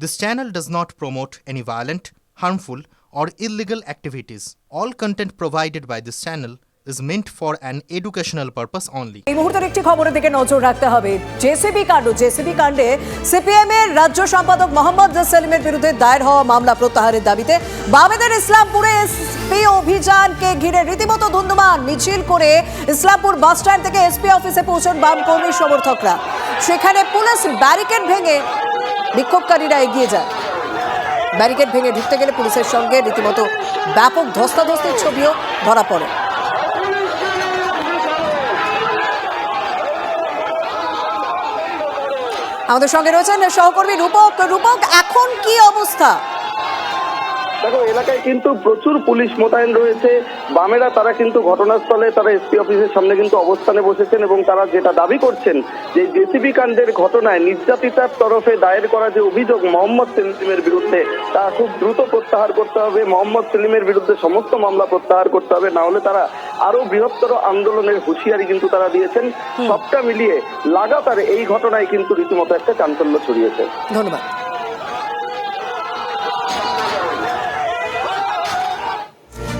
This channel does not promote any violent, harmful, or illegal activities. All content provided by this channel is meant for an educational purpose only. এই মুহূর্তের একটি খবরের দিকে নজর রাখতে হবে জেসিবি কাণ্ড জেসিবি কাণ্ডে সিপিএম এর রাজ্য সম্পাদক মোহাম্মদ সেলিমের বিরুদ্ধে দায়ের হওয়া মামলা প্রত্যাহারের দাবিতে বামেদের ইসলামপুরে এসপি অভিযানকে ঘিরে রীতিমতো ধুন্ধুমান মিছিল করে ইসলামপুর বাস স্ট্যান্ড থেকে এসপি অফিসে পৌঁছন বাম কর্মী সমর্থকরা সেখানে পুলিশ ব্যারিকেড ভেঙে বিক্ষোভকারীরা এগিয়ে যায়। ব্যারিকেড ভেঙে ঢুকতে গেলে পুলিশের সঙ্গে রীতিমতো ব্যাপক ধস্তাধস্তির ছবিও ধরা পড়ে। আমাদের সঙ্গে রয়েছেন সহকর্মী রূপক। রূপক, এখন কি অবস্থা? দেখো এলাকায় কিন্তু প্রচুর পুলিশ মোতায়েন রয়েছে। বামেরা তারা কিন্তু ঘটনাস্থলে তারা এসপি অফিসের সামনে কিন্তু অবস্থানে বসেছেন এবং তারা যেটা দাবি করছেন যে জেসিবি কাণ্ডের ঘটনায় নির্যাতিতার তরফে দায়ের করা যে অভিযোগ মোহাম্মদ সেলিমের বিরুদ্ধে তা খুব দ্রুত প্রত্যাহার করতে হবে। মোহাম্মদ সেলিমের বিরুদ্ধে সমস্ত মামলা প্রত্যাহার করতে হবে। না হলে তারা আরও বৃহত্তর আন্দোলনের হুঁশিয়ারি কিন্তু তারা দিয়েছেন। সবটা মিলিয়ে লাগাতার এই ঘটনায় কিন্তু রীতিমতো একটা চাঞ্চল্য ছড়িয়েছে। ধন্যবাদ।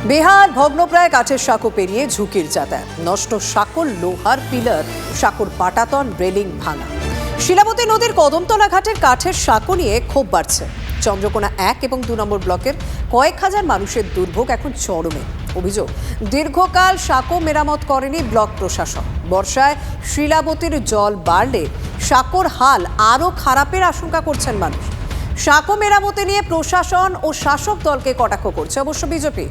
বিহার ভগ্নপ্রায় কাঠের সাঁকো পেরিয়ে ঝুঁকির যাতায়াত। নষ্ট সাঁকোর লোহার পিলার, সাঁকোর পাটাতন রেলিং ভাঙা। শিলাবতী নদীর কদমতলা ঘাটের কাঠের সাঁকো নিয়ে ক্ষোভ বাড়ছে। চন্দ্রকোনা এক এবং দু নম্বর ব্লকের কয়েক হাজার মানুষের দুর্ভোগ এখন চরমে। অভিযোগ, দীর্ঘকাল সাঁকো মেরামত করেনি ব্লক প্রশাসন। বর্ষায় শিলাবতীর জল বাড়লে সাঁকোর হাল আরও খারাপের আশঙ্কা করছেন মানুষ। সাঁকো মেরামতি নিয়ে প্রশাসন ও শাসক দলকে কটাক্ষ করছে অবশ্য বিজেপি।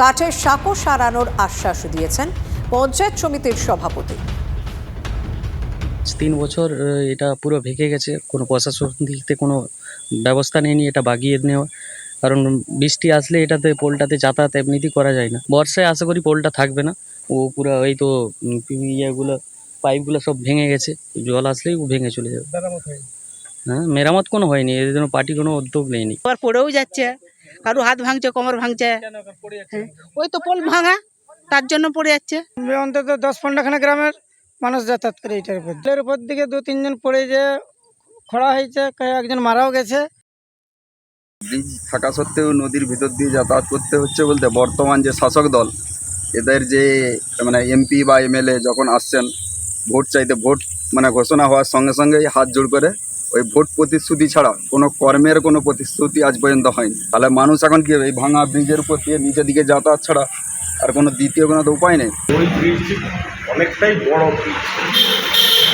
কাঠের সাঁকো সারানোর আশ্বাস দিয়েছেন পঞ্চায়েত সমিতির সভাপতি। তিন বছর এটা পুরো ভেঙে গেছে কোনো প্রশাসন দিক থেকে কোনো ব্যবস্থা নেয়নি এটা বাগিয়ে নেওয়া। কারণ বৃষ্টি আসলে এটাতে পোলটাতে যাতায়াত এমনিতেই করা যায় না। বর্ষায় আশা করি পোলটা থাকবে না। ও পুরো এই তো ইয়েগুলো পাইপগুলো সব ভেঙে গেছে। জল আসলেই ও ভেঙে চলে যাবে। হ্যাঁ মেরামত কোনো হয়নি এর জন্য পার্টি কোনো উদ্যোগ নেয়নি। আবার পড়েও যাচ্ছে। কারও হাত ভাঙছে কোমর ভাঙছে। হ্যাঁ, ওই তো পোল ভাঙা তার জন্য পড়ে যাচ্ছে। অন্তত দশ পনেরোখানা গ্রামের মানুষ যাতায়াত করে এটার উপর। এর উপর দিকে দু তিনজন পড়ে যে খড়া হয়েছে একজন মারাও গেছে। ব্রিজ থাকা সত্ত্বেও নদীর ভিতর দিয়ে যাতায়াত করতে হচ্ছে বলতে বর্তমান যে শাসক দল এদের যে মানে এমপি বা এমএলএ যখন আসছেন ভোট চাইতে ভোট মানে ঘোষণা হওয়ার সঙ্গে সঙ্গেই হাত জোড় করে ওই ভোট প্রতিশ্রুতি ছাড়া কোনো কর্মের কোনো প্রতিশ্রুতি আজ পর্যন্ত হয়নি। তাহলে মানুষ এখন কি? এই ভাঙা ব্রিজের উপর দিয়ে নিচের দিকে যাতায়াত ছাড়া আর কোনো দ্বিতীয় কোনো তো উপায় নেই? ওই ব্রিজটি অনেকটাই বড় ব্রিজ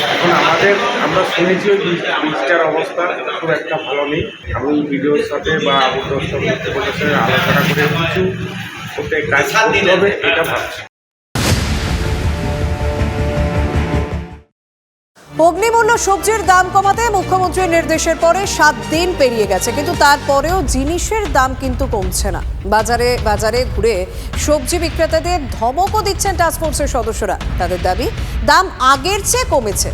এখন আমাদের, আমরা শুনেছি ওই ব্রিজ- ব্রিজটার অবস্থা খুব একটা ভালো নেই। আমি ভিডিওর সাথে বা আবহাওয়ার সাথে আলোচনা করে কিছু ওতে কাজ করতে হবে, এটা ভাবছি। অগ্নিমূল্য সবজির দাম কমাতে মুখ্যমন্ত্রীর নির্দেশের পরে সাত দিন পেরিয়ে গেছে, কিন্তু তারপরেও জিনিসের দাম কিন্তু কমছে না। বাজারে বাজারে ঘুরে সবজি বিক্রেতাদের ধমকও দিচ্ছেন টাস্কফোর্সের সদস্যরা। তাদের দাবি, দাম আগের চেয়ে কমেছে।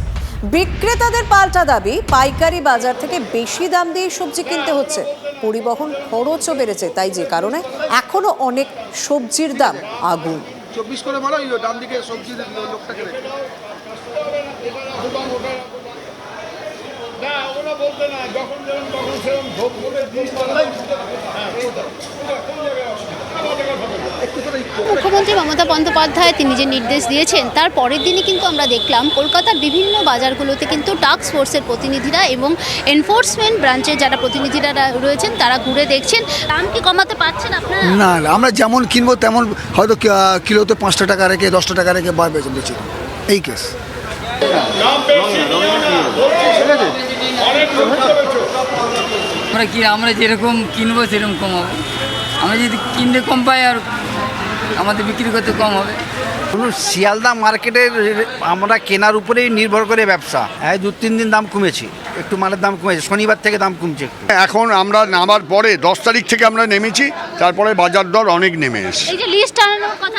বিক্রেতাদের পাল্টা দাবি, পাইকারি বাজার থেকে বেশি দাম দিয়ে সবজি কিনতে হচ্ছে। পরিবহন খরচও বেড়েছে, তাই যে কারণে এখনও অনেক সবজির দাম আগুন। চব্বিশ করে ডান দিকে সবজি লোকটাকে রেখে মুখ্যমন্ত্রী মমতা বন্দ্যোপাধ্যায় তিনি যে নির্দেশ দিয়েছেন তার পরের দিনই কিন্তু আমরা দেখলাম কলকাতার বিভিন্ন বাজারগুলোতে কিন্তু টাস্ক ফোর্সের প্রতিনিধিরা এবং এনফোর্সমেন্ট ব্রাঞ্চের যারা প্রতিনিধিরা রয়েছেন তারা ঘুরে দেখছেন। দাম কি কমাতে পারছেন আপনারা? না না আমরা যেমন কিনবো তেমন হয়তো কিলোতে পাঁচটা টাকা রেখে দশটা টাকা রেখে বা বেচে বেচি এই কেস আমরা কি আমরা যেরকম কিনবো সেরকম কমাবো। আমরা যদি কিনতে কম পাই আর আমাদের বিক্রি করতে কম হবে। কোনো শিয়ালদা মার্কেটের আমরা কেনার উপরেই নির্ভর করে ব্যবসা। হ্যাঁ দু তিন দিন দাম কমেছে। একটু মালের দাম কমেছে শনিবার থেকে দাম কমছে একটু। এখন আমরা নামার পরে দশ তারিখ থেকে আমরা নেমেছি তারপরে বাজার দর অনেক নেমে এসছে। এই যে লিস্ট আনানোর কথা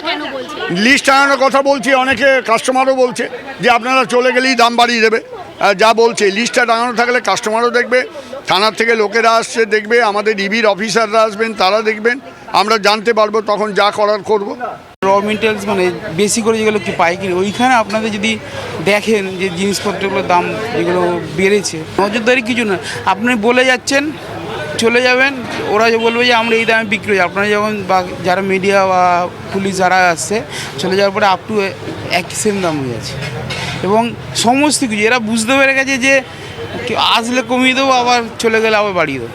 লিস্ট আনানোর কথা বলছি অনেকে কাস্টমারও বলছে যে আপনারা চলে গেলেই দাম বাড়িয়ে দেবে। যা বলছে লিস্টটা টাঙানো থাকলে কাস্টমারও দেখবে থানার থেকে লোকেরা আসছে দেখবে আমাদের ইবির অফিসাররা আসবেন তারা দেখবেন আমরা জানতে পারব তখন যা করার করব। মেটেরিয়ালস মানে বেশি করে যেগুলো কি পাইকারি ওইখানে আপনাদের যদি দেখেন যে জিনিসপত্রগুলোর দাম যেগুলো বেড়েছে, নজরদারি কিছু না। আপনি বলে যাচ্ছেন, চলে যাবেন, ওরা যে বলবে যে আমরা এই দামে বিক্রি করি আপনারা যখন বা যারা মিডিয়া বা পুলিশ যারা আসছে, চলে যাওয়ার পরে আপ টু এক সেম দাম হয়ে যাচ্ছে। এবং সমস্ত কিছু, এরা বুঝতে পেরে গেছে যে আসলে কমিয়ে দেবো, আবার চলে গেলে আবার বাড়িয়ে দেবো।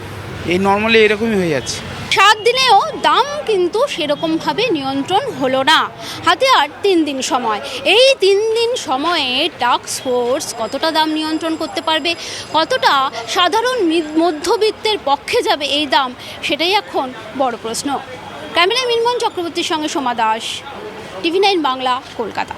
এই নর্মালি এরকমই হয়ে যাচ্ছে। সাত দিনেও দাম কিন্তু সেরকমভাবে নিয়ন্ত্রণ হলো না। হাতে আর তিন দিন সময়। এই তিন দিন সময়ে টাস্ক ফোর্স কতটা দাম নিয়ন্ত্রণ করতে পারবে, কতটা সাধারণ মধ্যবিত্তের পক্ষে যাবে এই দাম, সেটাই এখন বড় প্রশ্ন। ক্যামেরা মিনমন চক্রবর্তীর সঙ্গে সোমা দাস, টিভি নাইন বাংলা, কলকাতা।